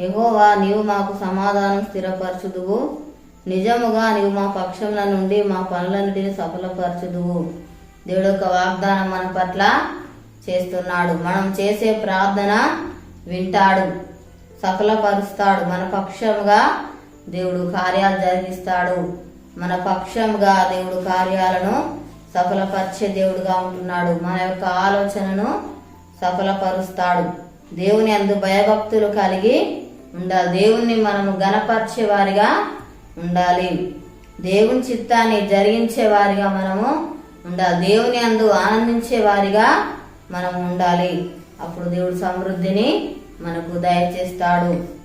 యెహోవా నీవు మాకు సమాధానం స్థిరపరచుదువు. నిజముగా నీవు మా పక్షముల నుండి మా పనులన్నిటిని సఫలపరచుదువు. దేవుడు యొక్క వాగ్దానం మన పట్ల చేస్తున్నాడు. మనం చేసే ప్రార్థన వింటాడు సఫలపరుస్తాడు. మన పక్షముగా దేవుడు కార్యాలు జరిగిస్తాడు. మన పక్షంగా దేవుడు కార్యాలను సఫలపరిచే దేవుడుగా ఉంటున్నాడు. మన యొక్క ఆలోచనను సఫలపరుస్తాడు. దేవుని అందు భయభక్తులు కలిగి ఉండాలి దేవుణ్ణి మనము గణపరిచే వారిగా ఉండాలి. దేవుని చిత్తాన్ని జరిగించే వారిగా మనము ఉండాలి దేవుని అందు ఆనందించే వారిగా మనం ఉండాలి. అప్పుడు దేవుడు సమృద్ధిని మనకు దయచేస్తాడు.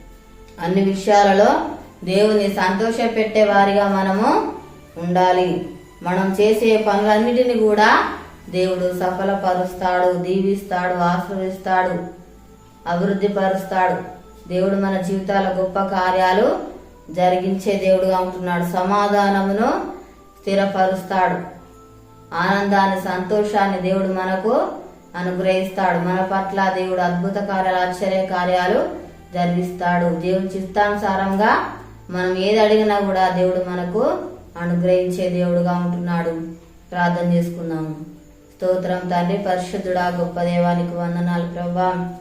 అన్ని విషయాలలో దేవుని సంతోష పెట్టే వారిగా మనము ఉండాలి. మనం చేసే పనులన్నిటిని కూడా దేవుడు సఫలపరుస్తాడు దీవిస్తాడు ఆశ్రయిస్తాడు అభివృద్ధి పరుస్తాడు దేవుడు మన జీవితాల గొప్ప కార్యాలు జరిగించే దేవుడుగా ఉంటున్నాడు. సమాధానమును స్థిరపరుస్తాడు. ఆనందాన్ని సంతోషాన్ని దేవుడు మనకు అనుగ్రహిస్తాడు. మన పట్ల దేవుడు అద్భుత కార్యాలు ఆశ్చర్య కార్యాలు జరిగిస్తాడు. దేవుని చిత్తానుసారంగా మనం ఏది అడిగినా కూడా దేవుడు మనకు అనుగ్రహించే దేవుడుగా ఉంటున్నాడు. ప్రార్థన చేసుకుందాము. స్తోత్రం తండ్రి పరిశుద్ధుడా గొప్ప దేవానికి వందనాలు. ప్రభా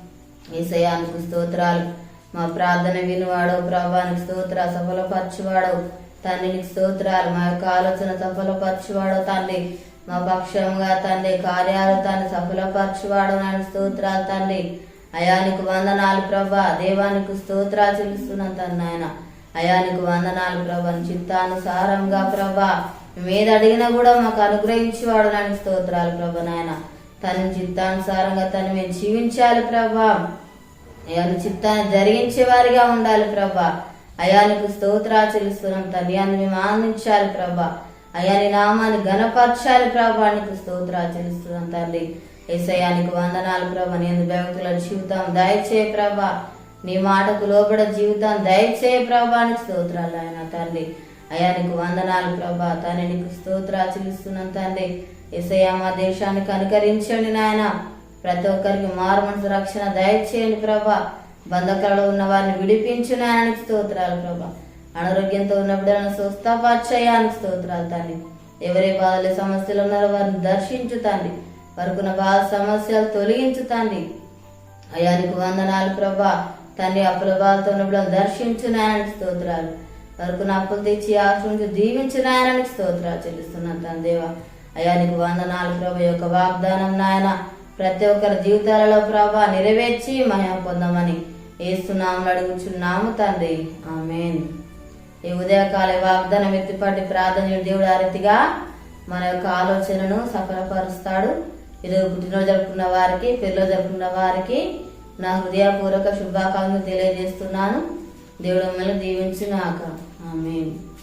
ఈసయానికి స్తోత్రాలు. మా ప్రార్థన వినివాడు ప్రభానికి స్తోత్ర సఫలపరచువాడవు తండ్రి నీకు స్తోత్రాలు మా యొక్క ఆలోచన సఫలపరచువాడో తండ్రి. మా పక్షంగా తండ్రి కార్యాలు తండ్రి సఫలపరచువాడు నాయన స్తోత్రాలు తండ్రి. అయానికి వందనాలు ప్రభా. దేవానికి స్తోత్రాలు చెల్లిస్తున్నాను తండ్రి నాయన. అయానికి వందనాలు ప్రభా. చిత్తానుసారంగా ప్రభా. మీద అడిగినా కూడా మాకు అనుగ్రహించేవాడు నాయన స్తోత్రాలు ప్రభా నాయన. తన చిత్తానుసారంగా తను మేము జీవించాలి ప్రభా. అయ్యాను చిత్తాన్ని జరిగించే వారిగా ఉండాలి ప్రభా. అయానికి స్తోత్రాలు చెల్లిస్తున్నాం తండ్రి అని మేము ఆనందించాలి ప్రభా. అయాని నామాన్ని గణపరచాలి ప్రభా. నీకు స్తోత్రాలు తల్లి. తండ్రి ఏసయానికి వందనాలు ప్రభా. నేను భక్తుల జీవితం దయచే ప్రభా. నీ మాటకు లోపడ జీవితం దయచే ప్రభానికి స్తోత్రాలు ఆయన తండ్రి అయానికి వందనాలు ప్రభా. తండ్రి నీకు స్తోత్రాలు చెల్లిస్తున్నాం తండ్రి ఏసయ్య మా దేశానికి అనుకరించండి నాయన. ప్రతి ఒక్కరికి మారు మనసు రక్షణ దయచేయండి ప్రభా. బంధకాలలో ఉన్న వారిని విడిపించు నాయనకి స్తోత్రాలు ప్రభా. అనారోగ్యంతో ఉన్నప్పుడు బిడ్డలను స్తోత్రాలు తండ్రి. ఎవరే బాధలు సమస్యలు ఉన్నారో వారిని దర్శించు తండ్రి. వరకున్న బాధ సమస్యలు తొలగించు తండ్రి. అయానికి వందనాలు ప్రభా. తండ్రి అప్పుల బాధతో ఉన్నప్పుడు దర్శించు నాయనకి స్తోత్రాలు. వరకున్న అప్పులు తెచ్చి ఆశ్రమించి దీవించు నాయనకి స్తోత్రాలు చెల్లిస్తున్నాను తండ్రి దేవ. అయానికి వందనాలు ప్రభు. యొక్క వాగ్దానం నాయన ప్రతి ఒక్కరి జీవితాలలో ప్రభా నెరవేర్చి మహిమ పొందమని ఏస్తున్నాము అడుగుచున్నాము తండ్రి. ఆమెన్. ఈ ఉదయకాల వాగ్దానం ఎత్తిపట్టి ప్రార్థన దేవుడు ఆ రీతిగా మన యొక్క ఆలోచనను సఫలపరుస్తాడు. ఈరోజు పుట్టినరోజు జరుపుకున్న వారికి పెళ్ళిలో జరుపుకున్న వారికి నా హృదయపూర్వక శుభాకాంక్షలు తెలియజేస్తున్నాను. దేవుడు మిమ్మల్ని దీవించినాక ఆమెన్.